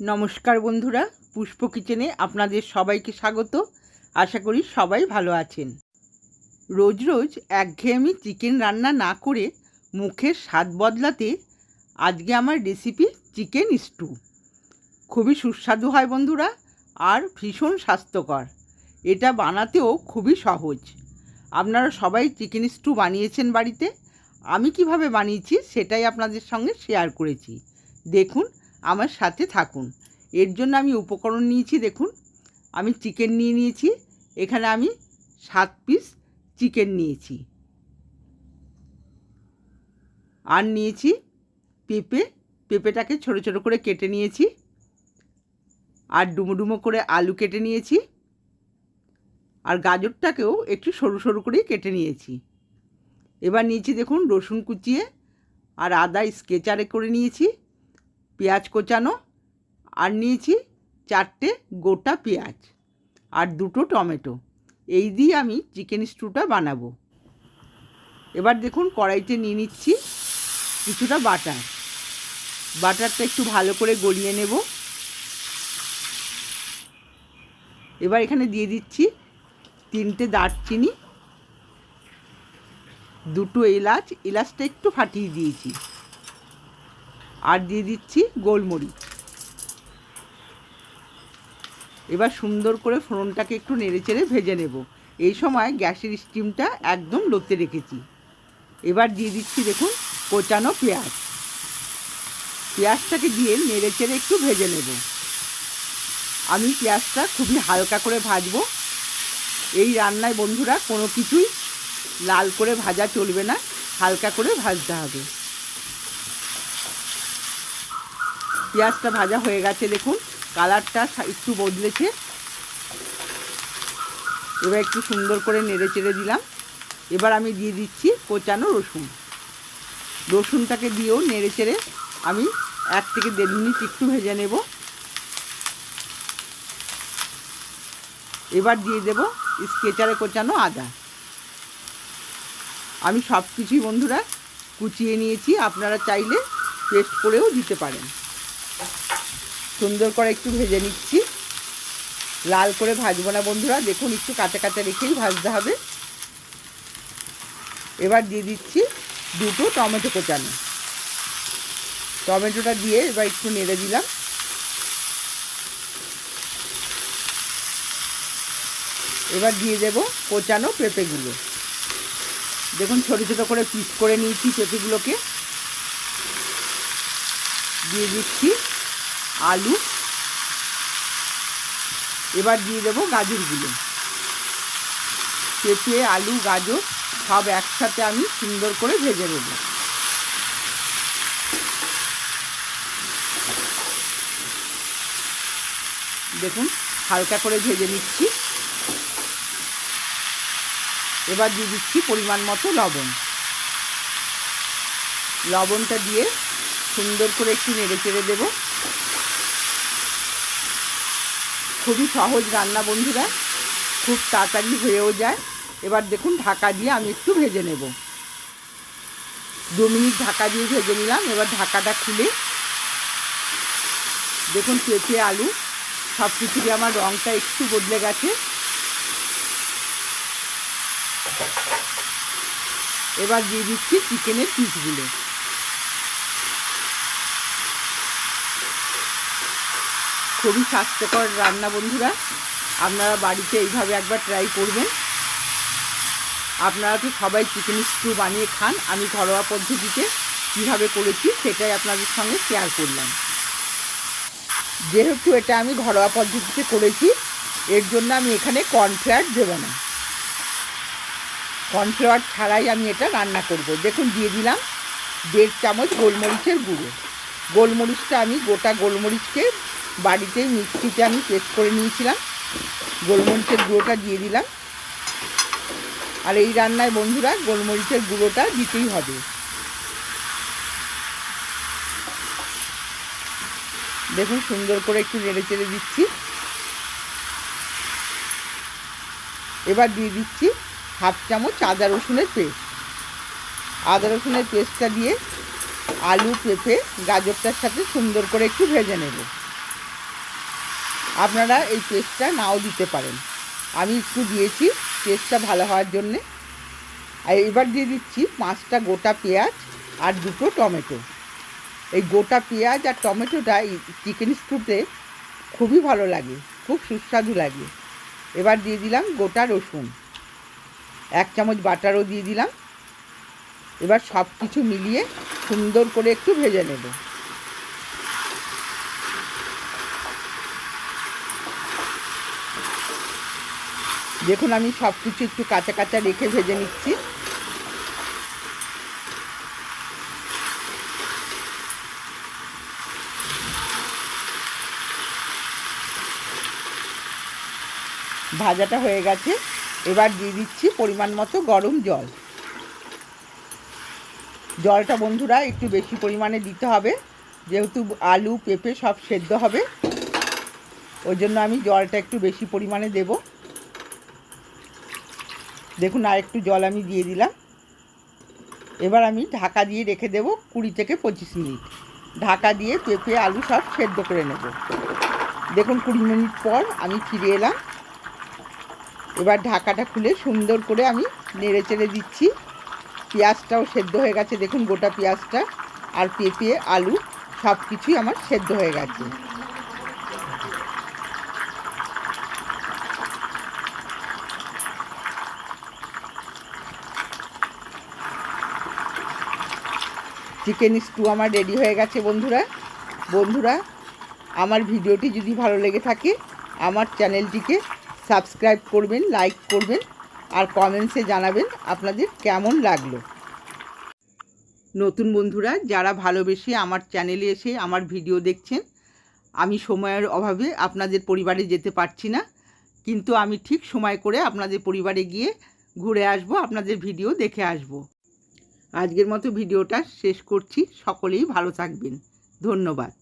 নমস্কার বন্ধুরা, পুষ্প কিচেনে আপনাদের সবাইকে স্বাগত। আশা করি সবাই ভালো আছেন। রোজ রোজ একঘেয়েমি চিকেন রান্না না করে মুখের স্বাদ বদলাতে আজকে আমার রেসিপি চিকেন স্টু খুবই সুস্বাদু হয় বন্ধুরা আর ভীষণ স্বাস্থ্যকর। এটা বানাতেও খুবই সহজ। আপনারা সবাই চিকেন স্টু বানিয়েছেন বাড়িতে। আমি কীভাবে বানিয়েছি সেটাই আপনাদের সঙ্গে শেয়ার করেছি। দেখুন আমার সাথে থাকুন। এর জন্য আমি উপকরণ নিয়েছি, দেখুন। আমি চিকেন নিয়ে নিয়েছি। এখানে আমি সাত পিস চিকেন নিয়েছি। আর নিয়েছি পেঁপে। পেঁপেটাকে ছোটো ছোটো করে কেটে নিয়েছি। আর ডুমো ডুমো করে আলু কেটে নিয়েছি। আর গাজরটাকেও একটু সরু সরু করেই কেটে নিয়েছি। এবার নিয়েছি, দেখুন, রসুন কুচিয়ে আর আদা স্কেচারে করে নিয়েছি। পেঁয়াজ কোচানো আর নিয়েছি চারটে গোটা পেঁয়াজ আর দুটো টমেটো। এই দিয়ে আমি চিকেন স্টুটা বানাবো। এবার দেখুন কড়াইতে নিয়ে নিচ্ছি কিছুটা বাটার। বাটারটা একটু ভালো করে গলিয়ে নেব। এবার এখানে দিয়ে দিচ্ছি তিনটে দারচিনি, দুটো এলাচ। এলাচটা একটু ফাটিয়ে দিয়েছি। আর দিয়ে দিচ্ছি গোলমরিচ। এবার সুন্দর করে ফোড়নটাকে একটু নেড়েচেড়ে ভেজে নেব। এই সময় গ্যাসের স্টিমটা একদম লোতে রেখেছি। এবার দিয়ে দিচ্ছি দেখুন কোচানো পেঁয়াজ। পেঁয়াজটাকে দিয়ে নেড়েচেড়ে একটু ভেজে নেব। আমি পেঁয়াজটা খুবই হালকা করে ভাজবো। এই রান্নায় বন্ধুরা কোনো কিছুই লাল করে ভাজা চলবে না, হালকা করে ভাজতে হবে। পেঁয়াজটা ভাজা হয়ে গেছে, দেখুন। কালারটা একটু বদলেছে। এবার একটু সুন্দর করে নেড়ে চেড়ে দিলাম। এবার আমি দিয়ে দিচ্ছি কোচানো রসুন। রসুনটাকে দিয়েও নেড়ে চেড়ে আমি এক থেকে দেড় মিনিট একটু ভেজে নেব। এবার দিয়ে দেব স্কেচারে কোচানো আদা। আমি সব কিছুই বন্ধুরা কুচিয়ে নিয়েছি, আপনারা চাইলে পেস্ট করেও দিতে পারেন। সুন্দর করে একটু ভেজে নিচ্ছি। লাল করে ভাজবো না বন্ধুরা, দেখুন একটু কাঁচা কাঁচা রেখেই ভাজতে হবে। এবার দিয়ে দিচ্ছি দুটো টমেটো কোচানো। টমেটোটা দিয়ে এবার একটু নেড়ে দিলাম। এবার দিয়ে দেব কোচানো পেঁপেগুলো। দেখুন ছোটো ছোটো করে পিস করে নিয়েছি পেঁপেগুলোকে। দিয়ে দিচ্ছি আলু। এবার দিয়ে দেবো গাজরগুলো। পেঁপে আলু, গাজর সব একসাথে আমি সুন্দর করে ভেজে নেব। দেখুন, হালকা করে ভেজে নিচ্ছি। এবার দিয়ে দিচ্ছি পরিমাণ মতো লবণ। লবণটা দিয়ে সুন্দর করে একটু নেড়ে চেড়ে দেবো। খুবই সহজ রান্না বন্ধুরা। খুব তাড়াতাড়ি হয়েও যায়। এবার দেখুন ঢাকা দিয়ে আমি একটু ভেজে নেব। দু মিনিট ঢাকা দিয়ে ভেজে নিলাম। এবার ঢাকাটা খুলে দেখুন পেঁপে, আলু সব কিছুরই আমার রঙটা একটু বদলে গেছে। এবার দিয়ে দিচ্ছি চিকেনের পিসগুলো। খুবই স্বাস্থ্যকর রান্না বন্ধুরা। আপনারা বাড়িতে এইভাবে একবার ট্রাই করবেন। আপনারা তো সবাই চিকেন স্টু বানিয়ে খান। আমি ঘরোয়া পদ্ধতিতে কীভাবে করেছি সেটাই আপনাদের সঙ্গে শেয়ার করলাম। যেহেতু এটা আমি ঘরোয়া পদ্ধতিতে করেছি, এর জন্য আমি এখানে কর্নফ্লাওয়ার দেব না। কর্নফ্লাওয়ার ছাড়াই আমি এটা রান্না করব। দেখুন, দিয়ে দিলাম দেড় চামচ গোলমরিচের গুঁড়ো। গোলমরিচটা আমি গোটা গোলমরিচকে বাড়িতেই মিক্সিতে আমি পেস্ট করে নিয়েছিলাম। গোলমরিচের গুঁড়োটা দিয়ে দিলাম। আর এই রান্নায় বন্ধুরা গোলমরিচের গুঁড়োটা দিতেই হবে। দেখুন সুন্দর করে একটু নেড়ে চেড়ে দিচ্ছি। এবার দিয়ে দিচ্ছি হাফ চামচ আদা রসুনের পেস্ট। আদা রসুনের পেস্টটা দিয়ে আলু পেঁপে গাজরটার সাথে সুন্দর করে একটু ভেজে নেব। আপনারা এই পেস্টটা নাও দিতে পারেন। আমি একটু দিয়েছি পেস্টটা ভালো হওয়ার জন্যে। আর এবার দিয়ে দিচ্ছি পাঁচটা গোটা পেঁয়াজ আর দুটো টমেটো। এই গোটা পেঁয়াজ আর টমেটোটা এই চিকেন স্টুতে খুবই ভালো লাগে, খুব সুস্বাদু লাগে। এবার দিয়ে দিলাম গোটা রসুন। এক চামচ বাটারও দিয়ে দিলাম। এবার সব কিছু মিলিয়ে সুন্দর করে একটু ভেজে নেব। দেখুন, আমি সব কিছু একটু কাঁচা কাঁচা রেখে ভেজে নিচ্ছি। ভাজাটা হয়ে গেছে। এবার দিয়ে দিচ্ছি পরিমাণ মতো গরম জল। জলটা বন্ধুরা, একটু বেশি পরিমাণে দিতে হবে। যেহেতু আলু, পেঁপে সব সেদ্ধ হবে। ওই জন্য আমি জলটা একটু বেশি পরিমাণে দেব। দেখুন আর একটু জল আমি দিয়ে দিলাম। এবার আমি ঢাকা দিয়ে রেখে দেব কুড়ি থেকে পঁচিশ মিনিট। ঢাকা দিয়ে পেঁপে আলু সব সেদ্ধ করে নেব। দেখুন, কুড়ি মিনিট পর আমি ফিরে এলাম। এবার ঢাকাটা খুলে সুন্দর করে আমি নেড়ে চেড়ে দিচ্ছি। পেঁয়াজটাও সেদ্ধ হয়ে গেছে। দেখুন, গোটা পেঁয়াজটা আর পেঁপে, আলু সব কিছুই আমার সেদ্ধ হয়ে গেছে। চিকেন স্টু আমার রেডি হয়ে গেছে, বন্ধুরা। বন্ধুরা, আমার ভিডিওটি যদি ভালো লেগে থাকে, আমার চ্যানেলটিকে সাবস্ক্রাইব করবেন, লাইক করবেন, আর কমেন্টসে জানাবেন আপনাদের কেমন লাগল। নতুন বন্ধুরা, যারা ভালোবেসে আমার চ্যানেলে এসে আমার ভিডিও দেখছেন, আমি সময়ের অভাবে আপনাদের পরিবারে যেতে পারছি না, কিন্তু আমি ঠিক সময় করে আপনাদের পরিবারে গিয়ে ঘুরে আসব, আপনাদের ভিডিও দেখে আসব। আজকের মতো ভিডিওটা শেষ করছি। সকলেই ভালো থাকবেন। ধন্যবাদ।